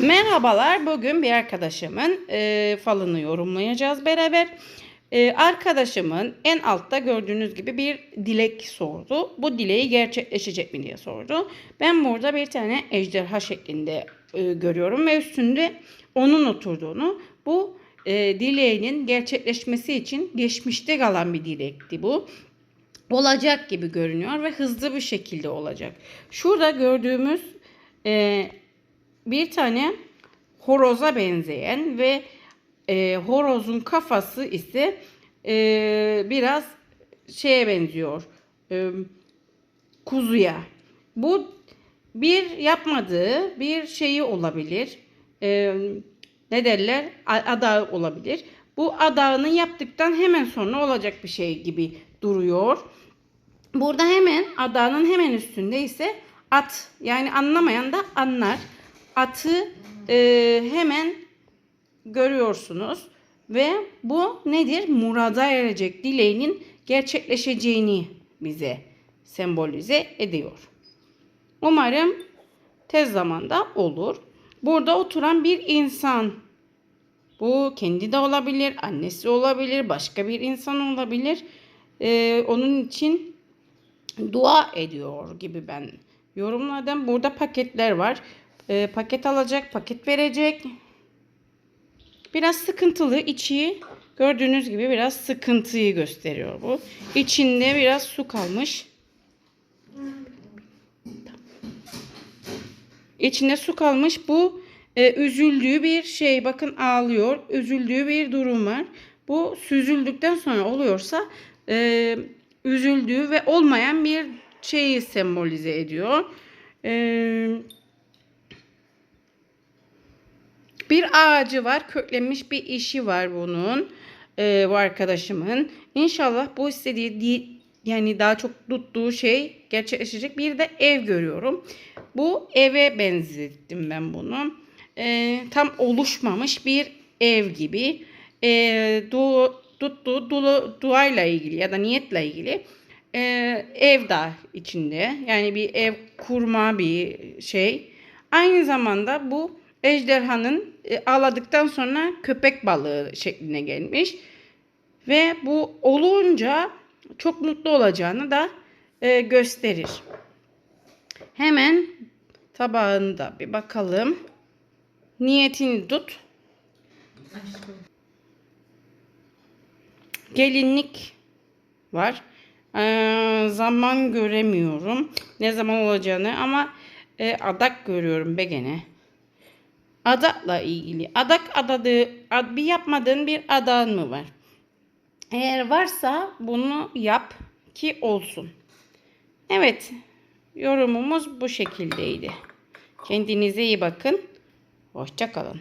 Merhabalar. Bugün bir arkadaşımın e, falını yorumlayacağız beraber. E, arkadaşımın en altta gördüğünüz gibi bir dilek sordu. Bu dileği gerçekleşecek mi diye sordu. Ben burada bir tane ejderha şeklinde e, görüyorum ve üstünde onun oturduğunu. Bu e, dileğinin gerçekleşmesi için geçmişte kalan bir dilekti bu olacak gibi görünüyor ve hızlı bir şekilde olacak. Şurada gördüğümüz e, bir tane horoza benzeyen ve e, horozun kafası ise e, biraz şeye benziyor. E, kuzuya. Bu bir yapmadığı bir şeyi olabilir. E, ne derler? Adağı olabilir. Bu adağını yaptıktan hemen sonra olacak bir şey gibi duruyor. Burada hemen adağının hemen üstünde ise at. Yani anlamayan da anlar. Atı e, hemen görüyorsunuz. Ve bu nedir? Murada erecek dileğinin gerçekleşeceğini bize sembolize ediyor. Umarım tez zamanda olur. Burada oturan bir insan. Bu kendi de olabilir, annesi olabilir, başka bir insan olabilir. Ee, onun için dua ediyor gibi ben yorumladım. Burada paketler var. Ee, paket alacak, paket verecek. Biraz sıkıntılı içi gördüğünüz gibi biraz sıkıntıyı gösteriyor bu. İçinde biraz su kalmış. İçinde su kalmış. Bu e, üzüldüğü bir şey. Bakın ağlıyor. Üzüldüğü bir durum var. Bu süzüldükten sonra oluyorsa e, üzüldüğü ve olmayan bir şeyi sembolize ediyor. E, bir ağacı var. Köklenmiş bir işi var bunun. E, bu arkadaşımın. İnşallah bu istediği di- yani daha çok tuttuğu şey gerçekleşecek. Bir de ev görüyorum. Bu eve benzettim ben bunu. E, tam oluşmamış bir ev gibi. E, du, tuttuğu dua, duayla ilgili ya da niyetle ilgili e, ev de içinde. Yani bir ev kurma bir şey. Aynı zamanda bu ejderhanın e, ağladıktan sonra köpek balığı şekline gelmiş. Ve bu olunca çok mutlu olacağını da e, gösterir. Hemen tabağını da bir bakalım. Niyetini tut. Gelinlik var. Ee, zaman göremiyorum. Ne zaman olacağını ama e, adak görüyorum be gene. Adakla ilgili. Adak adadığı, ad, bir yapmadığın bir adağın mı var? Eğer varsa bunu yap ki olsun. Evet. Yorumumuz bu şekildeydi. Kendinize iyi bakın. Hoşça kalın.